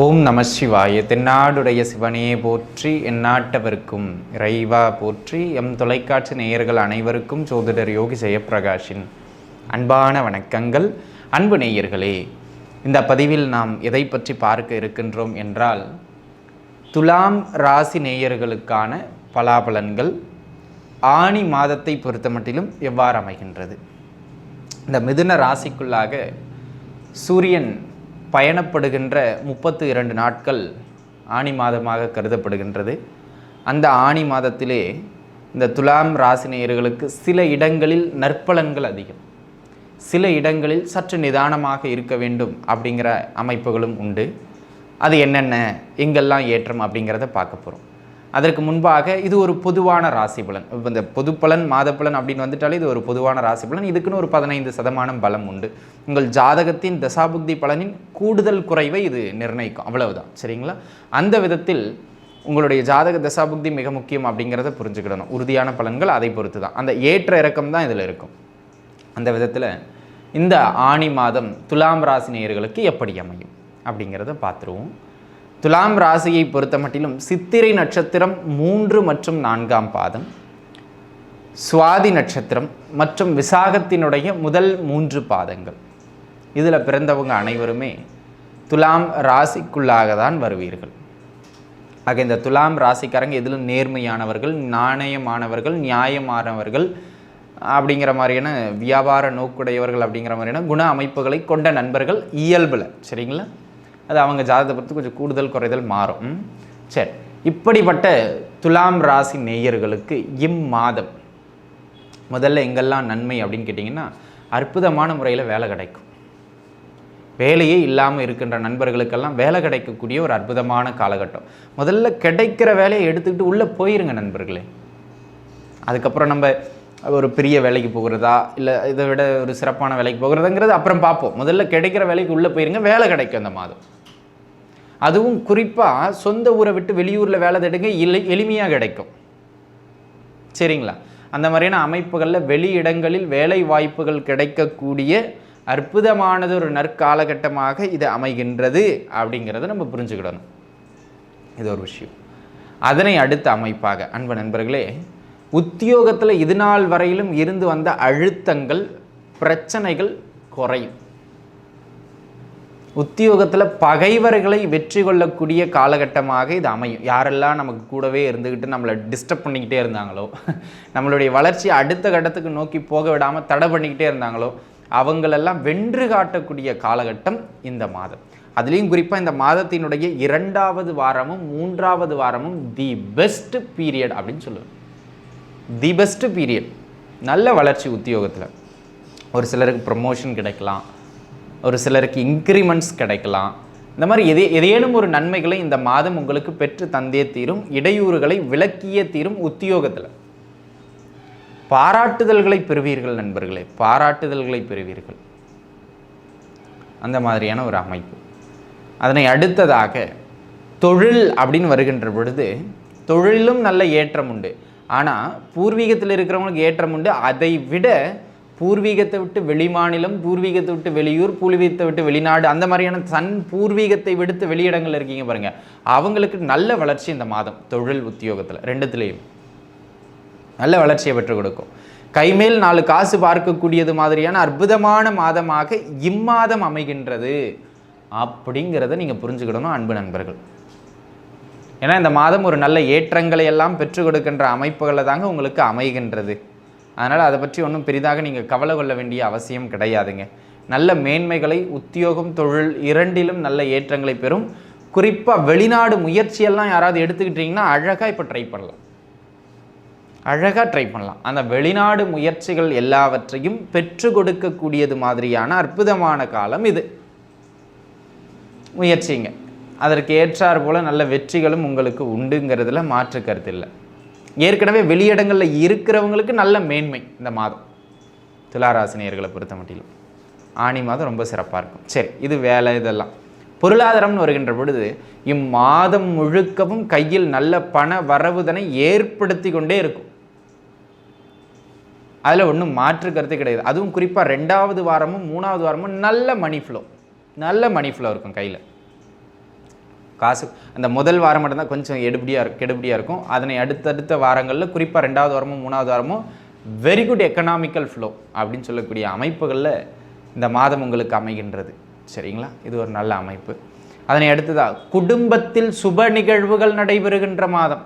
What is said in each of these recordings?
ஓம் நம சிவாய. தென்னாடுடைய சிவனே போற்றி எந்நாட்டவருக்கும் இறைவா போற்றி எம் தொலைக்காட்சி நேயர்கள் அனைவருக்கும் சோதிடர் யோகி ஜெயப்பிரகாஷின் அன்பான வணக்கங்கள். அன்பு நேயர்களே இந்த பதிவில் நாம் எதை பற்றி பார்க்க இருக்கின்றோம் என்றால் துலாம் ராசி நேயர்களுக்கான பலாபலன்கள் ஆணி மாதத்தை பொறுத்தமட்டிலும் எவ்வாறு அமைகின்றது? இந்த மிதுன ராசிக்குள்ளாக சூரியன் பயணப்படுகின்ற முப்பத்து இரண்டு நாட்கள் ஆணி மாதமாக கருதப்படுகின்றது. அந்த ஆணி மாதத்திலே இந்த துலாம் ராசினியர்களுக்கு சில இடங்களில் நற்பலன்கள் அதிகம். சில இடங்களில் சற்று நிதானமாக இருக்க வேண்டும் அப்படிங்கிற அமைப்புகளும் உண்டு. அது என்னென்ன எங்கெல்லாம் ஏற்றம் அப்படிங்கிறத பார்க்க போகிறோம் அதற்கு முன்பாக இது ஒரு பொதுவான ராசி பலன். இப்போ இந்த பொது பலன் மாத பலன் அப்படின்னு வந்துட்டாலே இது ஒரு பொதுவான ராசி பலன். இதுக்குன்னு ஒரு பதினைந்து சதமானம் பலம் உண்டு. உங்கள் ஜாதகத்தின் தசாபுக்தி பலனின் கூடுதல் குறைவை இது நிர்ணயிக்கும். அவ்வளவுதான். சரிங்களா? அந்த விதத்தில் உங்களுடைய ஜாதக தசாபுக்தி மிக முக்கியம் அப்படிங்கிறத புரிஞ்சுக்கிடணும். உறுதியான பலன்கள் அதை பொறுத்து தான் அந்த ஏற்ற இறக்கம் தான் இதில் இருக்கும். அந்த விதத்தில் இந்த ஆணி மாதம் துலாம் ராசி நேயர்களுக்கு எப்படி அமையும் அப்படிங்கிறத பார்த்துருவோம். துலாம் ராசியை பொறுத்த மட்டிலும் சித்திரை நட்சத்திரம் மூன்று மற்றும் நான்காம் பாதம் சுவாதி நட்சத்திரம் மற்றும் விசாகத்தினுடைய முதல் மூன்று பாதங்கள். இதில் பிறந்தவங்க அனைவருமே துலாம் ராசிக்குள்ளாக தான் வருவீர்கள். ஆக இந்த துலாம் ராசிக்காரங்க எதிலும் நேர்மையானவர்கள் நாணயமானவர்கள் நியாயமானவர்கள் அப்படிங்கிற மாதிரியான வியாபார நோக்குடையவர்கள் அப்படிங்கிற மாதிரியான குண அமைப்புகளை கொண்ட நண்பர்கள் இயல்பில். சரிங்களா? அது அவங்க ஜாதகத்தை பொறுத்து கொஞ்சம் கூடுதல் குறைதல் மாறும். சரி. இப்படிப்பட்ட துலாம் ராசி நேயர்களுக்கு இம்மாதம். முதல்ல எங்கெல்லாம் நன்மை அப்படின்னு கேட்டிங்கன்னா அற்புதமான முறையில் வேலை கிடைக்கும். வேலையே இல்லாமல் இருக்கின்ற நண்பர்களுக்கெல்லாம் வேலை கிடைக்கக்கூடிய ஒரு அற்புதமான காலகட்டம். முதல்ல கிடைக்கிற வேலையை எடுத்துக்கிட்டு உள்ளே போயிருங்க நண்பர்களே. அதுக்கப்புறம் நம்ம ஒரு பெரிய வேலைக்கு போகிறதா இல்லை இதை விட ஒரு சிறப்பான வேலைக்கு போகிறதுங்கிறது அப்புறம் பார்ப்போம். முதல்ல கிடைக்கிற வேலைக்கு உள்ளே போயிருங்க வேலை கிடைக்கும் அந்த மாதம். அதுவும் குறிப்பாக சொந்த ஊரை விட்டு வெளியூரில் வேலை தேடுங்க இல்லை எளிமையாக கிடைக்கும். சரிங்களா? அந்த மாதிரியான அமைப்புகளில் வெளி இடங்களில் வேலை வாய்ப்புகள் கிடைக்கக்கூடிய அற்புதமானது ஒரு நற்காலகட்டமாக இது அமைகின்றது அப்படிங்கிறத நம்ம புரிஞ்சுக்கிடணும். இது ஒரு விஷயம். அதனை அடுத்த அமைப்பாக அன்பு நண்பர்களே உத்தியோகத்தில் இது நாள் வரையிலும் இருந்து வந்த அழுத்தங்கள் பிரச்சனைகள் குறையும். உத்தியோகத்தில் பகைவர்களை வெற்றி கொள்ளக்கூடிய காலகட்டமாக இது அமையும். யாரெல்லாம் நமக்கு கூடவே இருந்துக்கிட்டு நம்மளை டிஸ்டர்ப் பண்ணிக்கிட்டே இருந்தாங்களோ நம்மளுடைய வளர்ச்சி அடுத்த கட்டத்துக்கு நோக்கி போக விடாமல் தடை பண்ணிக்கிட்டே இருந்தாங்களோ அவங்களெல்லாம் வென்று காட்டக்கூடிய காலகட்டம் இந்த மாதம். அதுலேயும் குறிப்பாக இந்த மாதத்தினுடைய இரண்டாவது வாரமும் மூன்றாவது வாரமும் தி பெஸ்ட் பீரியட் அப்படின்னு சொல்லுவேன். தி பெஸ்ட் பீரியட் நல்ல வளர்ச்சி உத்தியோகத்தில். ஒரு சிலருக்கு ப்ரமோஷன் கிடைக்கலாம். ஒரு சிலருக்கு இன்க்ரிமெண்ட்ஸ் கிடைக்கலாம். இந்த மாதிரி எதே ஏதேனும் ஒரு நன்மைகளை இந்த மாதம் உங்களுக்கு பெற்று தந்தே தீரும். இடையூறுகளை விளக்கிய தீரும் உத்தியோகத்தில். பாராட்டுதல்களை பெறுவீர்கள் நண்பர்களே. பாராட்டுதல்களை பெறுவீர்கள். அந்த மாதிரியான ஒரு அமைப்பு. அதனை அடுத்ததாக தொழில் அப்படின்னு வருகின்ற பொழுது தொழிலும் நல்ல ஏற்றம் உண்டு. ஆனால் பூர்வீகத்தில் இருக்கிறவங்களுக்கு ஏற்றம் உண்டு. அதை விட பூர்வீகத்தை விட்டு வெளிமாநிலம் பூர்வீகத்தை விட்டு வெளியூர் பூர்வீகத்தை விட்டு வெளிநாடு அந்த மாதிரியான தன் பூர்வீகத்தை விடுத்து வெளியிடங்கள் இருக்கீங்க பாருங்க. அவங்களுக்கு நல்ல வளர்ச்சி இந்த மாதம் தொழில் உத்தியோகத்தில் ரெண்டுத்துலேயும். நல்ல வளர்ச்சியை பெற்றுக் கொடுக்கும். கைமேல் நாலு காசு பார்க்கக்கூடியது மாதிரியான அற்புதமான மாதமாக இம்மாதம் அமைகின்றது அப்படிங்கிறத நீங்கள் புரிஞ்சுக்கிடணும் அன்பு நண்பர்கள். ஏன்னா இந்த மாதம் ஒரு நல்ல ஏற்றங்களை எல்லாம் பெற்றுக் கொடுக்கின்ற அமைப்புகளை தாங்க உங்களுக்கு அமைகின்றது. அதனால் அதை பற்றி ஒன்றும் பெரிதாக நீங்கள் கவலை கொள்ள வேண்டிய அவசியம் கிடையாதுங்க. நல்ல மேன்மைகளை உத்தியோகம் தொழில் இரண்டிலும் நல்ல ஏற்றங்களை பெறும். குறிப்பாக வெளிநாடு முயற்சியெல்லாம் யாராவது எடுத்துக்கிட்டிங்கன்னா அழகாக இப்போ ட்ரை பண்ணலாம். அழகாக ட்ரை பண்ணலாம். அந்த வெளிநாடு முயற்சிகள் எல்லாவற்றையும் பெற்று கொடுக்கக்கூடியது மாதிரியான அற்புதமான காலம் இது. முயற்சிங்க. அதற்கு ஏற்றார் போல் நல்ல வெற்றிகளும் உங்களுக்கு உண்டுங்கிறதுல மாற்று கருத்து இல்லை. ஏற்கனவே வெளியிடங்களில் இருக்கிறவங்களுக்கு நல்ல மேன்மை இந்த மாதம். துளாராசினியர்களை பொறுத்த மட்டிலும் ஆணி மாதம் ரொம்ப சிறப்பாக இருக்கும். சரி இது வேலை இதெல்லாம். பொருளாதாரம்னு வருகின்ற பொழுது இம்மாதம் முழுக்கவும் கையில் நல்ல பண வரவுதனை ஏற்படுத்தி கொண்டே இருக்கும். அதில் ஒன்றும் மாற்று கருத்து கிடையாது. அதுவும் குறிப்பாக ரெண்டாவது வாரமும் மூணாவது வாரமும் நல்ல மணி ஃப்ளோ நல்ல மணி ஃப்ளோ இருக்கும் கையில். காசு அந்த முதல் வாரம் மட்டும்தான் கொஞ்சம் எடுபடியாக இருக்கும் கெடுபடியாக இருக்கும். அதனை அடுத்தடுத்த வாரங்களில் குறிப்பாக ரெண்டாவது வாரமும் மூணாவது வாரமும் வெரி குட் எக்கனாமிக்கல் ஃப்ளோ அப்படின்னு சொல்லக்கூடிய அமைப்புகளில் இந்த மாதம் உங்களுக்கு அமைகின்றது. சரிங்களா? இது ஒரு நல்ல அமைப்பு. அதனை அடுத்ததாக குடும்பத்தில் சுப நிகழ்வுகள் நடைபெறுகின்ற மாதம்.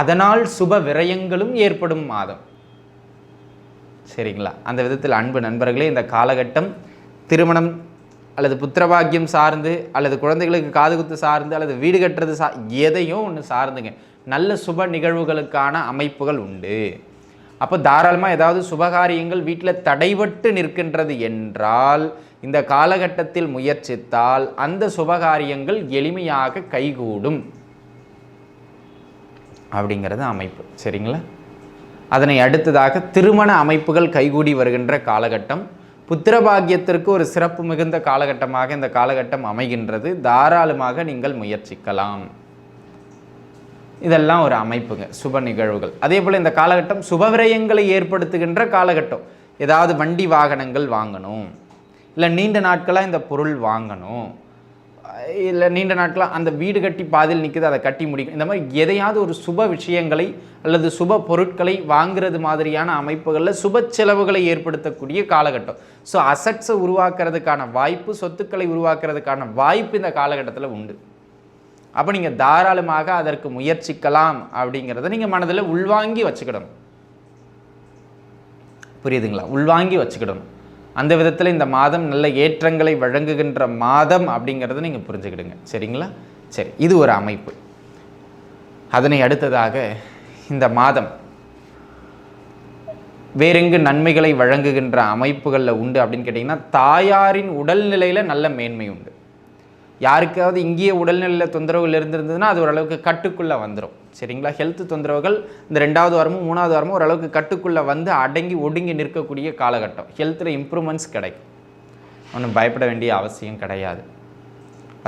அதனால் சுப விரயங்களும் ஏற்படும் மாதம். சரிங்களா? அந்த விதத்தில் அன்பு நண்பர்களே இந்த காலகட்டம் திருமணம் அல்லது புத்திரபாக்கியம் சார்ந்து அல்லது குழந்தைகளுக்கு காது குத்து சார்ந்து அல்லது வீடு கட்டுறது சா எதையும் ஒன்று சார்ந்துங்க. நல்ல சுப நிகழ்வுகளுக்கான அமைப்புகள் உண்டு. அப்போ தாராளமாக ஏதாவது சுபகாரியங்கள் வீட்டில் தடைபட்டு நிற்கின்றது என்றால் இந்த காலகட்டத்தில் முயற்சித்தால் அந்த சுபகாரியங்கள் எளிமையாக கைகூடும். அப்படிங்கிறது அமைப்பு. சரிங்களா? அதனை அடுத்ததாக திருமண அமைப்புகள் கைகூடி வருகின்ற காலகட்டம். புத்திரபாகியத்திற்கு ஒரு சிறப்பு மிகுந்த காலகட்டமாக இந்த காலகட்டம் அமைகின்றது. தாராளமாக நீங்கள் முயற்சிக்கலாம். இதெல்லாம் ஒரு அமைப்புங்க சுப நிகழ்வுகள். அதே போல் இந்த காலகட்டம் சுபவிரயங்களை ஏற்படுத்துகின்ற காலகட்டம். ஏதாவது வண்டி வாகனங்கள் வாங்கணும். இல்லை நீண்ட நாட்களாக இந்த பொருள் வாங்கணும். இல்லை நீண்ட நாட்களாக அந்த வீடு கட்டி பாதியில் நிற்குது அதை கட்டி முடிக்கும். இந்த மாதிரி எதையாவது ஒரு சுப விஷயங்களை அல்லது சுப பொருட்களை வாங்குறது மாதிரியான அமைப்புகளில் சுப செலவுகளை ஏற்படுத்தக்கூடிய காலகட்டம். ஸோ அசட்ஸை உருவாக்குறதுக்கான வாய்ப்பு சொத்துக்களை உருவாக்குறதுக்கான வாய்ப்பு இந்த காலகட்டத்தில் உண்டு. அப்போ நீங்கள் தாராளமாக அதற்கு முயற்சிக்கலாம் அப்படிங்கிறத நீங்கள் மனதில் உள்வாங்கி வச்சுக்கிடணும். புரியுதுங்களா? உள்வாங்கி வச்சுக்கிடணும். அந்த விதத்தில் இந்த மாதம் நல்ல ஏற்றங்களை வழங்குகின்ற மாதம் அப்படிங்கிறத நீங்கள் புரிஞ்சுக்கிடுங்க. சரிங்களா? சரி இது ஒரு அமைப்பு. அதனை அடுத்ததாக இந்த மாதம் வேறெங்கு நன்மைகளை வழங்குகின்ற அமைப்புகளில் உண்டு அப்படின்னு கேட்டிங்கன்னா தாயாரின் உடல்நிலையில் நல்ல மேன்மை உண்டு. யாருக்காவது இங்கேயே உடல்நிலையில் தொந்தரவுகள் இருந்திருந்ததுன்னா அது ஓரளவுக்கு கட்டுக்குள்ளே வந்துடும் சரிங்களா? ஹெல்த் தொந்தரவுகள் இந்த ரெண்டாவது வாரமும் மூணாவது வாரமும் ஓரளவுக்கு கட்டுக்குள்ளே வந்து அடங்கி ஒடுங்கி நிற்கக்கூடிய காலகட்டம். ஹெல்த்தில் இம்ப்ரூவ்மெண்ட்ஸ் கிடைக்கும். ஒன்றும் பயப்பட வேண்டிய அவசியம் கிடையாது.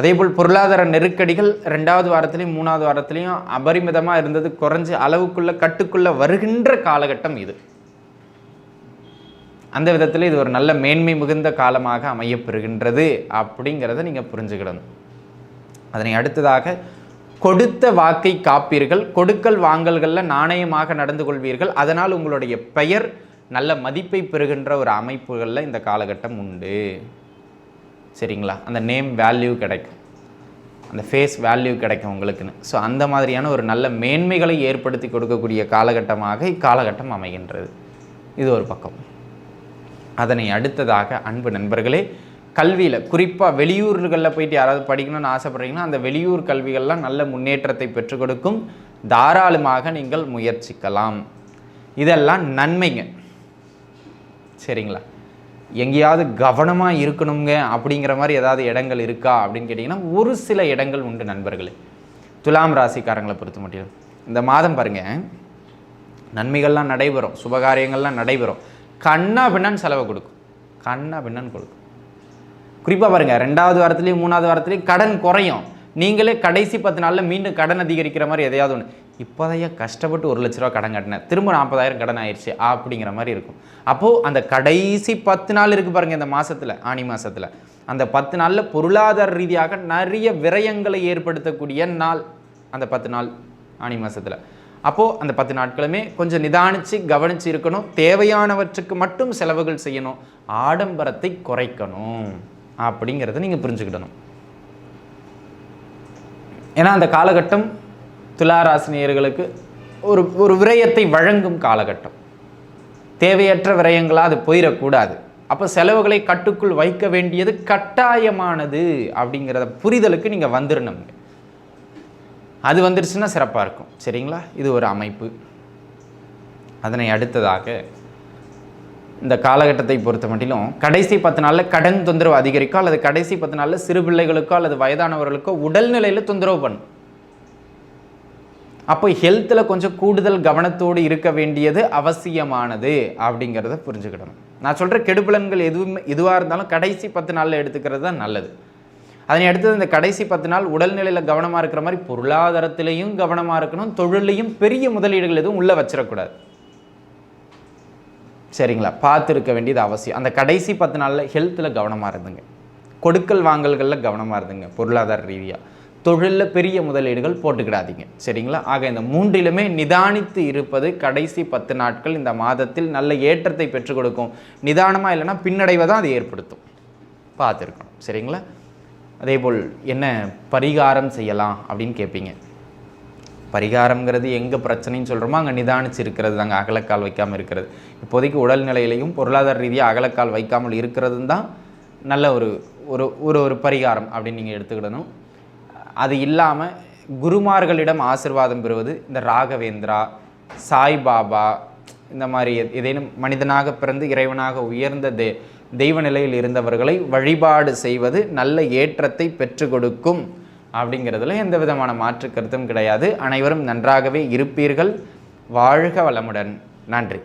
அதேபோல் பொருளாதார நெருக்கடிகள் ரெண்டாவது வாரத்துலேயும் மூணாவது வாரத்துலேயும் அபரிமிதமாக இருந்தது குறைஞ்ச அளவுக்குள்ளே கட்டுக்குள்ளே வருகின்ற காலகட்டம் இது. அந்த விதத்தில் இது ஒரு நல்ல மேன்மை மிகுந்த காலமாக அமையப்பெறுகின்றது அப்படிங்கிறத நீங்கள் புரிஞ்சுக்கிடணும். அதனை அடுத்ததாக கொடுத்த வாக்கை காப்பீர்கள். கொடுக்கல் வாங்கல்களில் நாணயமாக நடந்து கொள்வீர்கள். அதனால் உங்களுடைய பெயர் நல்ல மதிப்பை பெறுகின்ற ஒரு அமைப்புகளில் இந்த காலகட்டம் உண்டு. சரிங்களா? அந்த நேம் வேல்யூ கிடைக்கும். அந்த ஃபேஸ் வேல்யூ கிடைக்கும் உங்களுக்குன்னு. ஸோ அந்த மாதிரியான ஒரு நல்ல மேன்மைகளை ஏற்படுத்தி கொடுக்கக்கூடிய காலகட்டமாக இக்காலகட்டம் அமைகின்றது. இது ஒரு பக்கம். அதனை அடுத்ததாக அன்பு நண்பர்களே கல்வியில் குறிப்பாக வெளியூர்களில் போயிட்டு யாராவது படிக்கணும்னு ஆசைப்பட்றீங்கன்னா அந்த வெளியூர் கல்விகள்லாம் நல்ல முன்னேற்றத்தை பெற்றுக் கொடுக்கும். தாராளமாக நீங்கள் முயற்சிக்கலாம். இதெல்லாம் நன்மைங்க. சரிங்களா? எங்கேயாவது கவனமாக இருக்கணுங்க அப்படிங்கிற மாதிரி ஏதாவது இடங்கள் இருக்கா அப்படின்னு கேட்டிங்கன்னா ஒரு சில இடங்கள் உண்டு நண்பர்களே. துலாம் ராசிக்காரங்களை பொறுத்த மட்டும் இந்த மாதம் பாருங்கள் நன்மைகள்லாம் நடைபெறும் சுபகாரியங்கள்லாம் நடைபெறும். கண்ணா பின்னான்னு செலவை கொடுக்கும். கண்ணா பின்னான்னு கொடுக்கும். குறிப்பாக பாருங்கள் ரெண்டாவது வாரத்துலேயும் மூணாவது வாரத்துலேயும் கடன் குறையும். நீங்களே கடைசி பத்து நாளில் மீண்டும் கடன் அதிகரிக்கிற மாதிரி எதையாவது ஒன்று இப்போதைய கஷ்டப்பட்டு ஒரு லட்ச ரூபா கடன் கட்டினேன். திரும்ப நாற்பதாயிரம் கடன் ஆயிடுச்சு அப்படிங்கிற மாதிரி இருக்கும். அப்போது அந்த கடைசி பத்து நாள் இருக்குது பாருங்கள் இந்த மாதத்தில் ஆணி மாதத்தில் அந்த பத்து நாளில் பொருளாதார ரீதியாக நிறைய விரயங்களை ஏற்படுத்தக்கூடிய நாள். அந்த பத்து நாள் ஆணி மாதத்தில் அப்போது அந்த பத்து நாட்களுமே கொஞ்சம் நிதானித்து கவனித்து இருக்கணும். தேவையானவற்றுக்கு மட்டும் செலவுகள் செய்யணும். ஆடம்பரத்தை குறைக்கணும். அப்படிங்கிறத நீங்கள் புரிஞ்சுக்கிடணும். ஏன்னா அந்த காலகட்டம் துளாராசினியர்களுக்கு ஒரு ஒரு விரயத்தை வழங்கும் காலகட்டம். தேவையற்ற விரயங்களாக அது போயிடக்கூடாது. அப்போ செலவுகளை கட்டுக்குள் வைக்க வேண்டியது கட்டாயமானது அப்படிங்கிறத புரிதலுக்கு நீங்கள் வந்துடணுங்க அது வந்துருச்சுன்னா சிறப்பாக இருக்கும். சரிங்களா? இது ஒரு அமைப்பு. அதனை அடுத்ததாக இந்த காலகட்டத்தை பொறுத்த மட்டிலும் கடைசி பத்து நாளில் கடன் தொந்தரவு அதிகரிக்கோ அல்லது கடைசி பத்து நாளில் சிறு பிள்ளைகளுக்கோ அல்லது வயதானவர்களுக்கோ உடல்நிலையில் தொந்தரவு பண்ணும். அப்போ ஹெல்த்தில் கொஞ்சம் கூடுதல் கவனத்தோடு இருக்க வேண்டியது அவசியமானது அப்படிங்கிறத புரிஞ்சுக்கிடணும். நான் சொல்கிற கெடுபலன்கள் எதுவுமே எதுவாக இருந்தாலும் கடைசி பத்து நாளில் எடுத்துக்கிறது தான் நல்லது. அதனை அடுத்தது இந்த கடைசி பத்து நாள் உடல்நிலையில் கவனமாக இருக்கிற மாதிரி பொருளாதாரத்திலையும் கவனமாக இருக்கணும் தொழிலையும் பெரிய முதலீடுகள் எதுவும் உள்ளே வச்சிடக்கூடாது. சரிங்களா? பார்த்துருக்க வேண்டியது அவசியம். அந்த கடைசி பத்து நாளில் ஹெல்த்தில் கவனமாக இருந்துங்க. கொடுக்கல் வாங்கல்களில் கவனமாக இருந்துங்க பொருளாதார ரீதியாக தொழிலில் பெரிய முதலீடுகள் போட்டுக்கிடாதீங்க. சரிங்களா? ஆக இந்த மூன்றிலுமே நிதானித்து இருப்பது கடைசி பத்து நாட்கள் இந்த மாதத்தில் நல்ல ஏற்றத்தை பெற்றுக் கொடுக்கும். நிதானமாக இல்லைன்னா பின்னடைவை தான் அது ஏற்படுத்தும். பார்த்துருக்கணும். சரிங்களா? அதேபோல் என்ன பரிகாரம் செய்யலாம் அப்படின்னு கேட்பீங்க. பரிகாரங்கிறது எங்கே பிரச்சனைன்னு சொல்கிறோமோ அங்கே நிதானிச்சு இருக்கிறது தாங்க அகலக்கால் வைக்காமல் இருக்கிறது. இப்போதைக்கு உடல்நிலையிலையும் பொருளாதார ரீதியாக அகலக்கால் வைக்காமல் இருக்கிறது தான் நல்ல ஒரு ஒரு ஒரு ஒரு பரிகாரம் அப்படின்னு நீங்கள் எடுத்துக்கிடணும். அது இல்லாமல் குருமார்களிடம் ஆசிர்வாதம் பெறுவது இந்த ராகவேந்திரா சாய்பாபா இந்த மாதிரி ஏதேனும் மனிதனாக பிறந்து இறைவனாக உயர்ந்த தெ தெய்வ நிலையில் இருந்தவர்களை வழிபாடு செய்வது நல்ல ஏற்றத்தை பெற்று கொடுக்கும். அப்படிங்கிறதுல எந்த விதமான மாற்று கருத்தும் கிடையாது. அனைவரும் நன்றாகவே இருப்பீர்கள். வாழ்க வளமுடன். நன்றி.